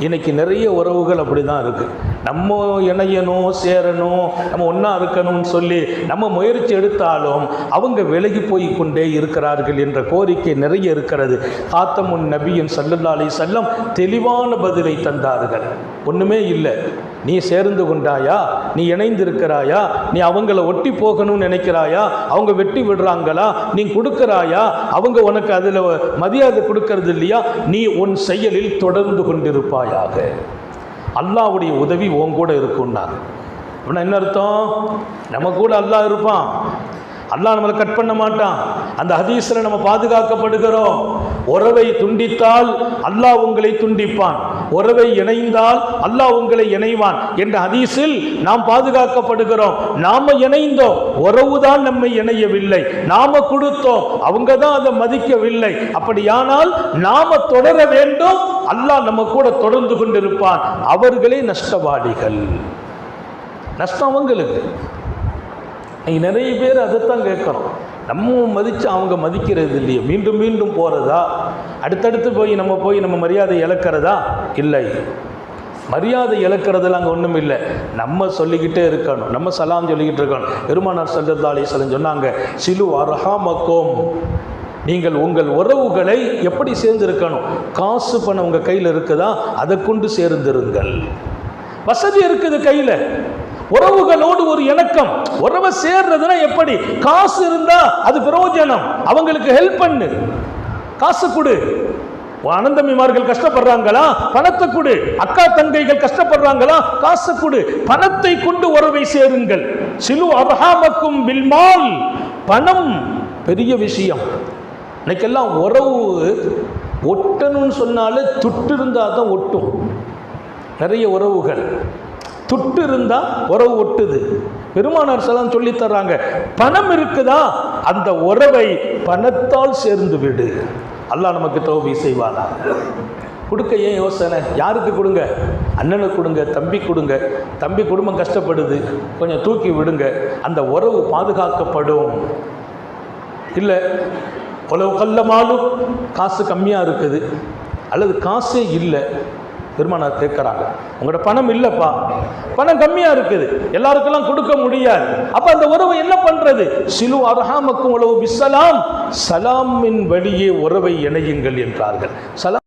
இன்றைக்கி நிறைய உறவுகள் அப்படி தான் இருக்குது நம்ம இணையணும் சேரணும் நம்ம ஒன்றா இருக்கணும்னு சொல்லி நம்ம முயற்சி எடுத்தாலும் அவங்க விலகி போய் கொண்டே இருக்கிறார்கள் என்ற கோரிக்கை நிறைய இருக்கிறது. காத்தமுன் நபியின் சல்லல்லா அலி செல்லம் தெளிவான பதிலை தந்தார்கள். ஒன்றுமே இல்லை. நீ சேர்ந்து கொண்டாயா? நீ இணைந்திருக்கிறாயா? நீ அவங்கள ஒட்டி போகணும்னு நினைக்கிறாயா? அவங்க வெட்டி விடுறாங்களா? நீ கொடுக்குறாயா? அவங்க உனக்கு அதில் மரியாதை கொடுக்கறது இல்லையா? நீ உன் செயலில் தொடர்ந்து கொண்டிருப்பாயாக. அல்லாஹ்வுடைய உதவி உன் கூட இருக்கும்னாங்க அப்படின்னா என்ன அர்த்தம்? நம்ம கூட அல்லாஹ் இருப்பான். அல்லாஹ் நம்மளை கட் பண்ண மாட்டான். அந்த ஹதீஸில் நம்ம பாதுகாக்கப்படுகிறோம். உறவை துண்டித்தால் அல்லாஹ் உங்களை துண்டிப்பான். உறவை இணைந்தால் அல்லாஹ் உங்களை இணைவான் என்ற ஹதீஸில் நாம் பாதுகாக்கப்படுகிறோம். நாம இணைந்தோம். உறவுதான் நம்மை இணையவில்லை. நாம கொடுத்தோம். அவங்க தான் அதை மதிக்கவில்லை. அப்படியானால் நாம தொடர வேண்டும். அல்லாஹ் நம்ம கூட தொடர்ந்து கொண்டிருப்பான். அவர்களே நஷ்டவாளிகள். நஷ்டம் அவங்களுக்கு. நிறைய பேர் அதைத்தான் கேட்குறோம் நம்ம மதித்து அவங்க மதிக்கிறது இல்லையே. மீண்டும் மீண்டும் போகிறதா அடுத்தடுத்து போய் நம்ம போய் நம்ம மரியாதை இழக்கிறதா? இல்லை. மரியாதை இழக்கிறதுல அங்கே ஒன்றும் இல்லை. நம்ம சொல்லிக்கிட்டே இருக்கணும். நம்ம சலாம் சொல்லிக்கிட்டு இருக்கணும். பெருமானார் சல்லா அலிஸ்லம் சொன்னாங்க சிலு அரஹாமக்கோம் நீங்கள் உங்கள் உறவுகளை எப்படி சேர்ந்திருக்கணும்? காசு பணம் உங்கள் கையில் இருக்குதா? அதை கொண்டு சேர்ந்திருங்கள். வசதி இருக்குது கையில். உறவுகளோடு ஒரு இணக்கம். உறவை சேர்றதுன்னா எப்படி? காசு இருந்தா அது பிரயோஜனம். அவங்களுக்கு ஹெல்ப் பண்ணு. காசு கொடு. அனந்தமிமார்கள் கஷ்டப்படுறாங்களா? பணத்தை கொடு. அக்கா தங்கைகள் கஷ்டப்படுறாங்களா? காசு கொடு. பணத்தை கொண்டு உறவை சேருங்கள். சிலு அபகாமக்கும் பில்மால் பணம் பெரிய விஷயம். இன்னைக்கெல்லாம் உறவு ஒட்டணும்னு சொன்னாலே துட்டு இருந்தால் தான் ஒட்டும். நிறைய உறவுகள். துட்டு இருந்தால் உறவு ஒட்டுது. பெருமானார் செல்லாம் சொல்லி தர்றாங்க பணம் இருக்குதா? அந்த உறவை பணத்தால் சேர்ந்து விடு. அல்லாஹ் நமக்கு தோவி செய்வானா? கொடுக்க ஏன் யோசனை? யாருக்கு கொடுங்க? அண்ணனுக்கு கொடுங்க தம்பி கொடுங்க. தம்பி குடும்பம் கஷ்டப்படுது கொஞ்சம் தூக்கி விடுங்க. அந்த உறவு பாதுகாக்கப்படும். இல்லை உழவு கல்லமாலும் காசு கம்மியாக இருக்குது. அல்லது காசே இல்லை. பெருமானார் கேட்குறாங்க. உங்களோட பணம் இல்லைப்பா. பணம் கம்மியாக இருக்குது. எல்லாருக்கெல்லாம் கொடுக்க முடியாது. அப்போ அந்த உறவை என்ன பண்ணுறது சிலு அரஹாமக்கும் உழவு பிசலாம் சலாமின் வழியே உறவை இணையுங்கள் என்றார்கள். சலாம்